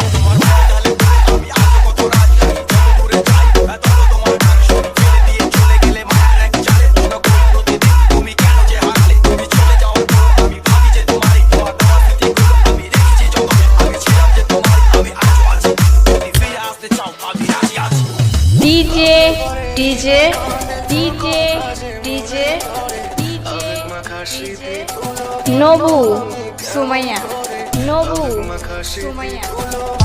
যাও DJ, DJ, DJ, DJ, DJ, DJ, Nobu, Sumaya. Nabu Sumaiya